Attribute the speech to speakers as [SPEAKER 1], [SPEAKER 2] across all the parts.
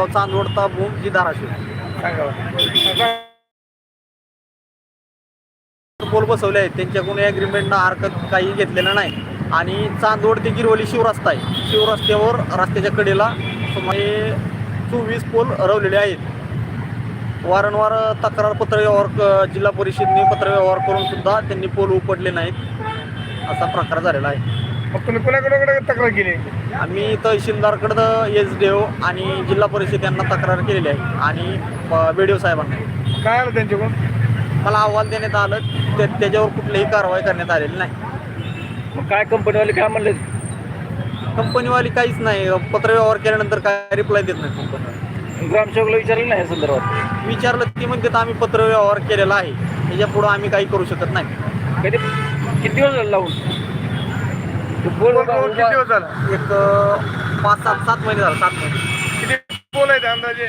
[SPEAKER 1] पत्रेगाव चांदवड ताबूम जी धाराशिव.
[SPEAKER 2] सांगा.
[SPEAKER 1] पोल बसवले आहेत. त्यांच्याकडून ॲग्रीमेंटनं हरकत काही घेतलेलं नाही. आणि चांदवड ते गिरवली शिवरस्ता आहे. शिवरस्त्यावर रस्त्याच्या कडेला सुमारे चोवीस पोल रवलेले आहेत. वारंवार तक्रार पत्रव्यवहार जिल्हा परिषदने पत्रव्यवहार करून सुद्धा त्यांनी पोल उपटले नाहीत. असा प्रकार झालेला आहे.
[SPEAKER 2] मग तुम्ही कुणाकडे तक्रार केली.
[SPEAKER 1] आम्ही तहसीलदारकडं एस डी ओ आणि जिल्हा परिषद यांना तक्रार केलेली आहे आणि बी साहेबांना.
[SPEAKER 2] काय आलं त्यांच्याकडून?
[SPEAKER 1] मला अहवाल देण्यात आलं त्या त्याच्यावर कुठलीही कारवाई करण्यात आलेली नाही.
[SPEAKER 3] मग काय कंपनीवाले काय म्हणले?
[SPEAKER 1] कंपनीवाली काहीच नाही पत्रव्यवहार केल्यानंतर काय रिप्लाय देत नाही कंपनी
[SPEAKER 3] ग्रामसेवकला विचारलं नाही या संदर्भात?
[SPEAKER 1] विचारलं ती म्हणते आम्ही पत्रव्यवहार केलेला आहे. त्याच्या पुढं आम्ही काही करू शकत नाही.
[SPEAKER 3] कधी किती दिवस झाले लावून? उभा-
[SPEAKER 2] लावून किती दिवस झाला?
[SPEAKER 1] एक अं, पाच सात सात महिने झाले सात महिने.
[SPEAKER 2] किती पोल आहेत अंदाजे?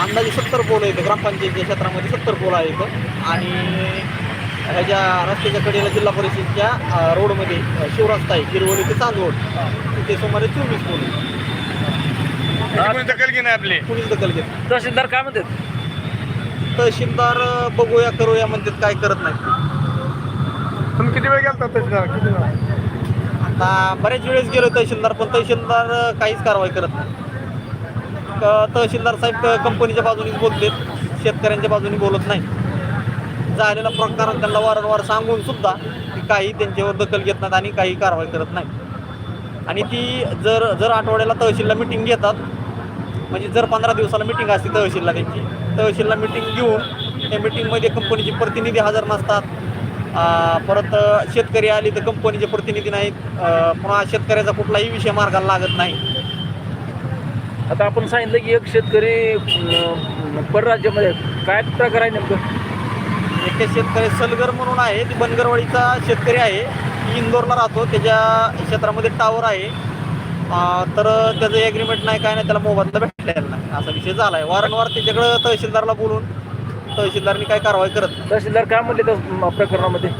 [SPEAKER 1] अंदाजे सत्तर पोल आहेत. ग्रामपंचायतीच्या क्षेत्रामध्ये सत्तर पोल आहेत. आणि ह्याच्या रस्त्याच्या कडेला जिल्हा परिषदच्या अं, रोडमध्ये अं, शिवरस्ता आहे. गिरवली ते चांदवड. तिथे सुमारे चोवीस पोल आहेत.
[SPEAKER 2] त्याची कोणी दखल घे नाही आपली?
[SPEAKER 1] कुणीच दखल घेत नाही.
[SPEAKER 3] तहसीलदार काय म्हणतात?
[SPEAKER 1] तहसीलदार अं, बघूया करूया म्हणतात काय करत नाही
[SPEAKER 2] तुम्ही किती वेळ गेलता तहसीलदार? किती वेळ?
[SPEAKER 1] आता बऱ्याच वेळेस गेलो तहसीलदार पण तहसीलदार काहीच कारवाई करत नाही. क- तहसीलदार साहेब कंपनीच्या बाजूनेच बोलतात शेतकऱ्यांच्या बाजूने बोलत नाही. झालेला प्रकार त्यांना वारंवार सांगून सुद्धा की काही त्यांच्यावर दखल घेत नाहीत आणि काही कारवाई करत नाही आणि ती जर जर आठवड्याला तहसीलला मिटिंग घेतात म्हणजे जर पंधरा दिवसाला मिटिंग असते तहसीलला त्यांची तहसीलला मिटिंग घेऊन त्या मिटिंगमध्ये कंपनीचे प्रतिनिधी हजर नसतात परत शेतकरी आले तर कंपनीचे प्रतिनिधी नाहीत. पुन्हा शेतकऱ्याचा कुठलाही विषय मार्गाला लागत नाही.
[SPEAKER 3] आता आपण सांगितलं की एक शेतकरी परराज्यामध्ये. काय प्रकार आहे नेमकं?
[SPEAKER 1] एक शेतकरी सलगर म्हणून आहे. ती बनगरवाडीचा शेतकरी आहे. ती इंदोरला राहतो. त्याच्या क्षेत्रामध्ये टावर आहे. तर त्याचं ॲग्रीमेंट नाही काय नाही त्याला मोबदला भेटलेला नाही. असा विषय झाला आहे वारंवार त्याच्याकडं तहसीलदारला बोलून तहसीलदारनी काय कारवाई करत? नाही
[SPEAKER 3] तहसीलदार काय म्हणले त्या प्रकरणामध्ये?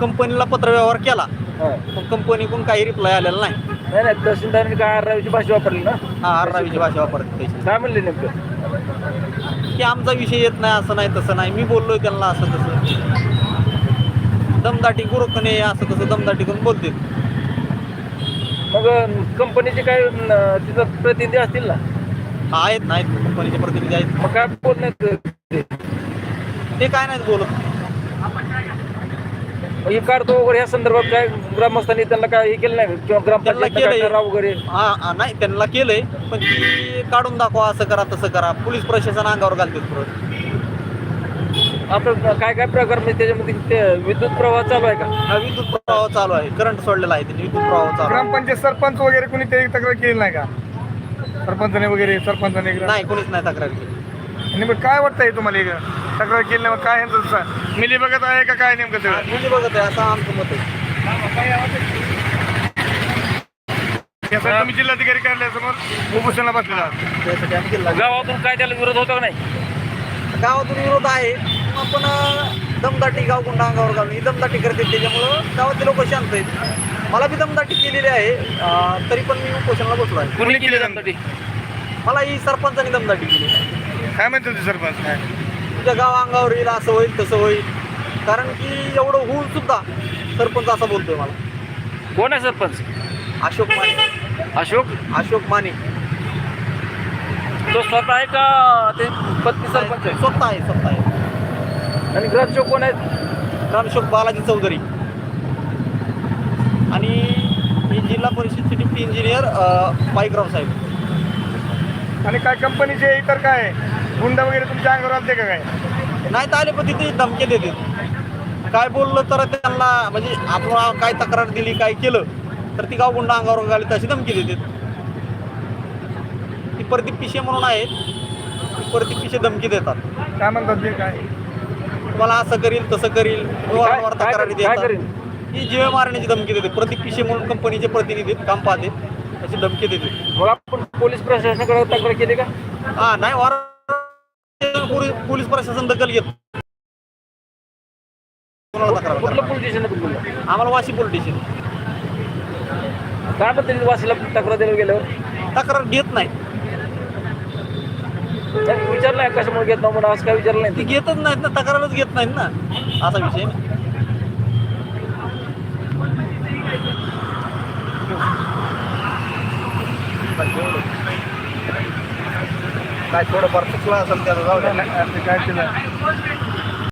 [SPEAKER 1] कंपनीला पत्रव्यवहार केला.
[SPEAKER 3] हां.
[SPEAKER 1] पण कंपनीकडून काही रिप्लाय आलेला नाही.
[SPEAKER 3] नाही नाही तहसीलदारांनी काय आरावीची भाषा वापरली ना?
[SPEAKER 1] हा आररावीची भाषा वापरते तहसील
[SPEAKER 3] काय म्हणले नेमकं?
[SPEAKER 1] की आमचा विषय येत नाही असं नाही तसं नाही. मी बोललोय त्यांना असं तसं. दमदाटी गुरुकने असं तसं दमदाटी करून बोलते
[SPEAKER 3] मग अं, कंपनीचे काय अं, तिथं प्रतिनिधी असतील ना?
[SPEAKER 1] आहेत नाहीत कंपनीचे प्रतिनिधी आहेत.
[SPEAKER 3] मग काय बोल नाही ते
[SPEAKER 1] ते काय नाहीत बोलत.
[SPEAKER 3] हे काढतो वगैरे ह्या संदर्भात काय ग्रामस्थांनी त्यांना काय हे केलं नाही? किंवा
[SPEAKER 1] त्यांना
[SPEAKER 3] ग्रामपंचायत वगैरे?
[SPEAKER 1] हा हा, नाही त्यांना केलंय पण ती काढून दाखवा असं करा तसं करा. पोलीस प्रशासन अंगावर घालते परत
[SPEAKER 3] आपण काय काय प्रकार म्हणजे त्याच्यामध्ये ते विद्युत प्रवाह चालू आहे का?
[SPEAKER 1] हा विद्युत प्रवाह चालू आहे. करंट सोडलेला आहे त्यांनी विद्युत प्रवाह चालू.
[SPEAKER 2] ग्रामपंचायत सरपंच वगैरे कोणी ते तक्रार केली नाही का? सरपंचाने वगैरे सरपंचाने
[SPEAKER 1] नाही कोणीच नाही तक्रार केली.
[SPEAKER 2] आणि मग काय वाटतंय तुम्हाला एक तक्रार केली नाही मग काय यांचं मिली बघत आहे का काय नेमकं सगळं
[SPEAKER 1] म्हणजे बघत आहे असं आमचं मत आहे.
[SPEAKER 2] यासाठी तुम्ही जिल्हाधिकारी कार्यालयासमोर उपोषणाला बसलेला आहात.
[SPEAKER 1] त्यासाठी आम्ही
[SPEAKER 3] गावातून काय त्याला विरोध होता का नाही?
[SPEAKER 1] गावातून विरोध आहे पण अं, दमदाटी गाव गुंडा अंगावर घालून ही दमदाटी करते. त्याच्यामुळं गावातले लोक शांत आहेत. मला बी दमदाटी केलेली आहे अं, तरी पण मी उपोषणाला बसलो आहे.
[SPEAKER 3] कुणी केली त्यासाठी
[SPEAKER 1] मला ही सरपंचाने दमदाटी केली.
[SPEAKER 2] काय म्हणतो ते सरपंच? काय
[SPEAKER 1] तुझ्या गाव अंगावर येईल असं होईल तसं होईल. कारण की एवढं होऊन सुद्धा सरपंच असा बोलतोय मला.
[SPEAKER 3] कोण आहे सरपंच?
[SPEAKER 1] अशोक माने.
[SPEAKER 3] अशोक?
[SPEAKER 1] अशोक माने.
[SPEAKER 3] तो स्वतः आहे का ते पत्नी सरपंच आहे?
[SPEAKER 1] स्वतः आहे स्वतः आहे.
[SPEAKER 3] आणि ग्रामसेवक कोण आहेत?
[SPEAKER 1] रामशोक बालाजी चौधरी. आणि ही जिल्हा परिषदचे डिप्टी इंजिनियर पाईकराव साहेब.
[SPEAKER 2] आणि काय कंपनीचे इतर काय गुंड वगैरे तुमच्या अंगावर आलते का काय?
[SPEAKER 1] नाही तर आले पण तिथे धमके देते काय बोललं तर त्यांना म्हणजे आपण काय तक्रार दिली काय केलं तर ती गाव गुंडा अंगावर घाली तशी धमकी देते ती प्रदीप पिशे म्हणून आहेत प्रदीप पिशे धमकी देतात.
[SPEAKER 2] काय म्हणतात ते काय?
[SPEAKER 1] तुम्हाला असं करील तसं करील वारंवार तक्रारी देतात? ही जीवे मारण्याची धमकी देते. प्रदीप पिशे म्हणून कंपनीचे प्रतिनिधी काम पाहते अशी धमकी देते.
[SPEAKER 3] मग आपण पोलीस प्रशासनाकडे तक्रार केली का?
[SPEAKER 1] हा नाही वार पोलीस पोलीस प्रशासन दखल घेत.
[SPEAKER 3] कुठलं
[SPEAKER 1] आम्हाला वाशी पोलीस स्टेशन
[SPEAKER 3] काय म्हणते वासीला तक्रार द्यायला गेल्यावर?
[SPEAKER 1] तक्रार घेत नाही
[SPEAKER 3] नाही, विचारलं नाही कशामुळे घेत नाही म्हणून? असं काय विचारलं नाही
[SPEAKER 1] ती घेतच नाहीत ना तक्रारच घेत नाहीत ना. असा विषय आहे.
[SPEAKER 4] काय थोडंफार चुकलं असेल त्याला जाऊ द्या
[SPEAKER 2] काय केलं?